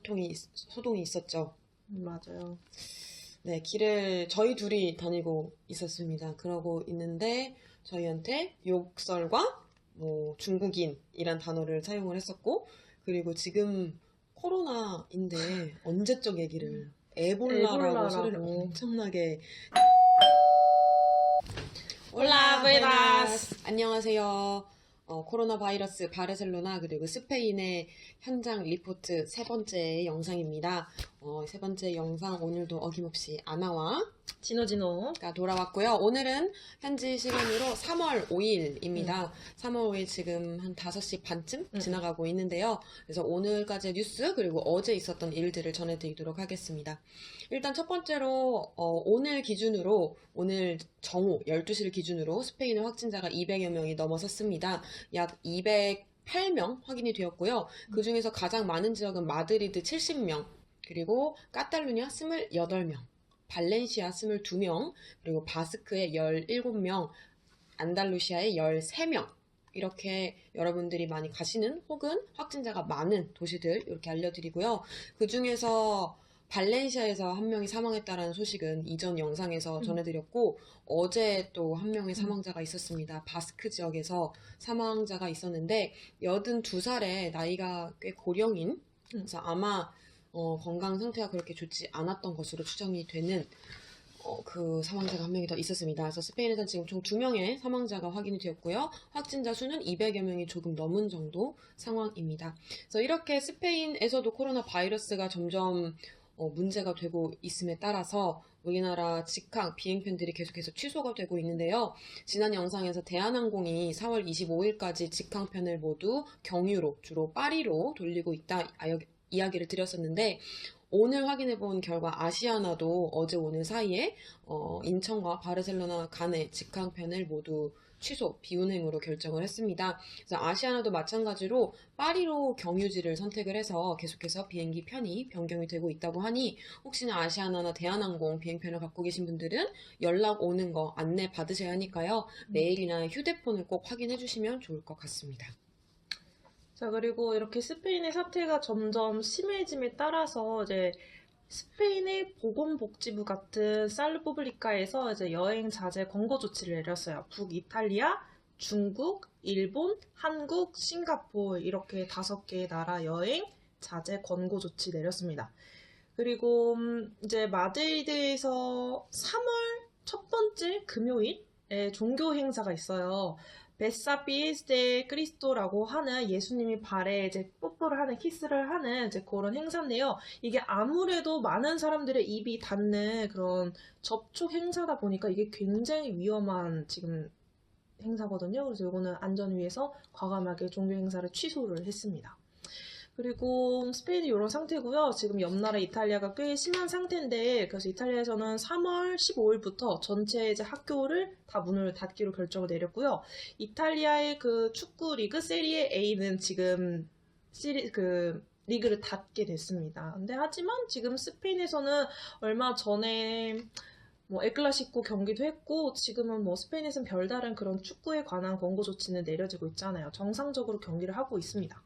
소통이 있- 소동이 있었죠. 음, 맞아요. 네, 길을 저희 둘이 다니고 있었습니다. 그러고 있는데 저희한테 욕설과 뭐 중국인이란 단어를 사용을 했었고 그리고 지금 코로나인데 언제적 얘기를 에볼라라고 에볼라라고. 소리를 엄청나게 올라, 부에나스. 안녕하세요. 어, 코로나 바이러스 바르셀로나 그리고 스페인의 현장 리포트 세 번째 영상입니다. 어, 세 번째 영상 오늘도 어김없이 아나와 진호진호. 가 돌아왔고요. 오늘은 현지 시간으로 3월 5일입니다. 3월 5일 지금 한 5시 반쯤 음. 지나가고 있는데요. 그래서 오늘까지의 뉴스 그리고 어제 있었던 일들을 전해드리도록 하겠습니다. 일단 첫 번째로 어, 오늘 기준으로 오늘 정오 12시를 기준으로 스페인의 확진자가 200여 명이 넘어섰습니다. 약 208명 확인이 되었고요. 그 중에서 가장 많은 지역은 마드리드 70명, 그리고 카탈루냐 28명, 발렌시아 22명, 그리고 바스크의 17명, 안달루시아의 13명. 이렇게 여러분들이 많이 가시는 혹은 확진자가 많은 도시들 이렇게 알려드리고요. 그 중에서 발렌시아에서 한 명이 사망했다라는 소식은 이전 영상에서 음. 전해드렸고 어제 또 한 명의 사망자가 있었습니다. 바스크 지역에서 사망자가 있었는데 82살의 나이가 꽤 고령인 그래서 아마 어, 건강 상태가 그렇게 좋지 않았던 것으로 추정이 되는 어, 그 사망자가 한 명이 더 있었습니다. 그래서 스페인에서는 지금 총 2명의 사망자가 확인이 되었고요. 확진자 수는 200여 명이 조금 넘은 정도 상황입니다. 그래서 이렇게 스페인에서도 코로나 바이러스가 점점 어, 문제가 되고 있음에 따라서 우리나라 직항 비행편들이 계속해서 취소가 되고 있는데요. 지난 영상에서 대한항공이 4월 25일까지 직항편을 모두 경유로 주로 파리로 돌리고 있다 이야기를 드렸었는데 오늘 확인해 본 결과 아시아나도 어제 오늘 사이에 어, 인천과 바르셀로나 간의 직항편을 모두 취소, 비운행으로 결정을 했습니다. 그래서 아시아나도 마찬가지로 파리로 경유지를 선택을 해서 계속해서 비행기 편이 변경이 되고 있다고 하니 혹시나 아시아나나 대한항공 비행편을 갖고 계신 분들은 연락 오는 거 안내 받으셔야 하니까요. 메일이나 휴대폰을 꼭 확인해 주시면 좋을 것 같습니다. 자, 그리고 이렇게 스페인의 사태가 점점 심해짐에 따라서 이제 스페인의 보건복지부 같은 살르포블리카에서 이제 여행 자제 권고 조치를 내렸어요. 북이탈리아, 중국, 일본, 한국, 싱가포르 이렇게 다섯 개의 나라 여행 자제 권고 조치 내렸습니다. 그리고 음, 이제 마드리드에서 3월 첫 번째 금요일에 종교 행사가 있어요. 베사피스 데 크리스토라고 하는 예수님이 발에 이제 뽀뽀를 하는 키스를 하는 이제 그런 행사인데요. 이게 아무래도 많은 사람들의 입이 닿는 그런 접촉 행사다 보니까 이게 굉장히 위험한 지금 행사거든요. 그래서 이거는 안전 위해서 과감하게 종교 행사를 취소를 했습니다. 그리고 스페인이 이런 상태고요. 지금 옆 나라 이탈리아가 꽤 심한 상태인데 그래서 이탈리아에서는 3월 15일부터 전체 이제 학교를 다 문을 닫기로 결정을 내렸고요. 이탈리아의 그 축구 리그 세리에 A는 지금 시리 그 리그를 닫게 됐습니다. 근데 하지만 지금 스페인에서는 얼마 전에 뭐 에클라시코 경기도 했고 지금은 뭐 스페인에서는 별다른 그런 축구에 관한 권고 조치는 내려지고 있잖아요. 정상적으로 경기를 하고 있습니다.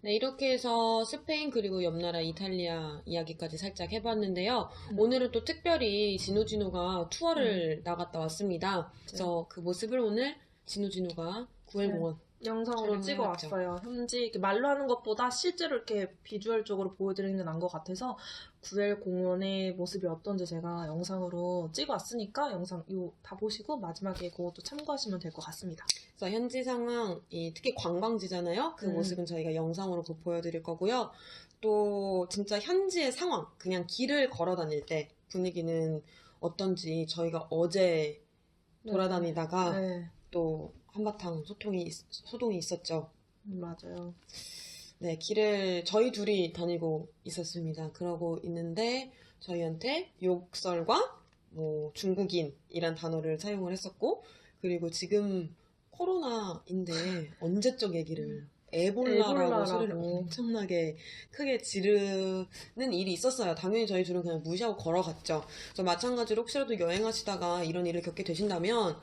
네, 이렇게 해서 스페인 그리고 옆나라 이탈리아 이야기까지 살짝 해봤는데요. 음. 오늘은 또 특별히 진우진우가 투어를 나갔다 왔습니다. 그래서 그 모습을 오늘 진우진우가 구엘공원 영상으로 찍어. 왔어요. 현지 말로 하는 것보다 실제로 이렇게 비주얼적으로 보여드리는 게 나은 것 같아서 구엘 공원의 모습이 어떤지 제가 영상으로 찍어 왔으니까 영상 요 다 보시고 마지막에 그것도 참고하시면 될 것 같습니다. 그래서 현지 상황, 이 특히 관광지잖아요. 그 음. 모습은 저희가 영상으로 곧 보여드릴 거고요. 또 진짜 현지의 상황, 그냥 길을 걸어 다닐 때 분위기는 어떤지 저희가 어제 돌아다니다가 네, 또 한바탕 소통이 있- 소동이 있었죠. 음, 맞아요. 네, 길을 저희 둘이 다니고 있었습니다. 그러고 있는데 저희한테 욕설과 뭐 중국인이란 단어를 사용을 했었고 그리고 지금 코로나인데 언제적 얘기를 에볼라라고 에볼라라고. 소리를 엄청나게 크게 지르는 일이 있었어요. 당연히 저희 둘은 그냥 무시하고 걸어갔죠. 그래서 마찬가지로 혹시라도 여행하시다가 이런 일을 겪게 되신다면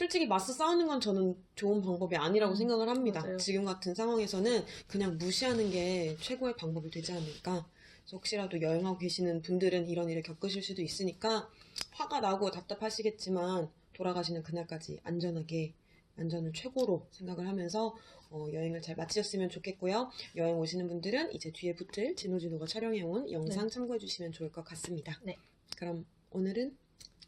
솔직히 맞서 싸우는 건 저는 좋은 방법이 아니라고 음, 생각을 합니다. 맞아요. 지금 같은 상황에서는 그냥 무시하는 게 최고의 방법이 되지 않을까. 그래서 혹시라도 여행하고 계시는 분들은 이런 일을 겪으실 수도 있으니까 화가 나고 답답하시겠지만 돌아가시는 그날까지 안전하게 안전을 최고로 생각을 하면서 어, 여행을 잘 마치셨으면 좋겠고요. 여행 오시는 분들은 이제 뒤에 붙을 진호진호가 촬영해온 영상 참고해 주시면 좋을 것 같습니다. 네. 그럼 오늘은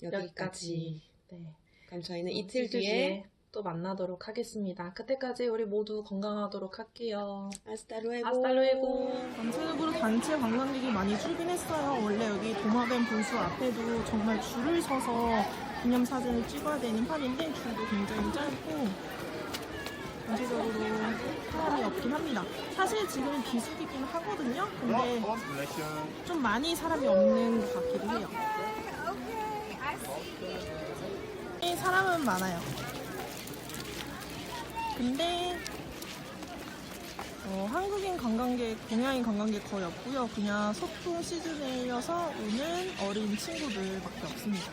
여기까지. 여기까지. 네. 그럼 저희는 어, 이틀 뒤에 또 만나도록 하겠습니다. 그때까지 우리 모두 건강하도록 할게요. 아스타루에고 아스탈루에고. 남체적으로 단체 관광객이 많이 줄긴 했어요. 원래 여기 도마뱀 분수 앞에도 정말 줄을 서서 기념사진을 찍어야 되는 판인데 줄도 굉장히 짧고 전체적으로 사람이 없긴 합니다. 사실 지금 비수기긴 하거든요. 근데 좀 많이 사람이 없는 것 같기도 해요. 네, 사람은 많아요. 근데 어, 한국인 관광객, 동양인 관광객 거의 없고요. 그냥 소풍 시즌이어서 오는 어린 친구들밖에 없습니다.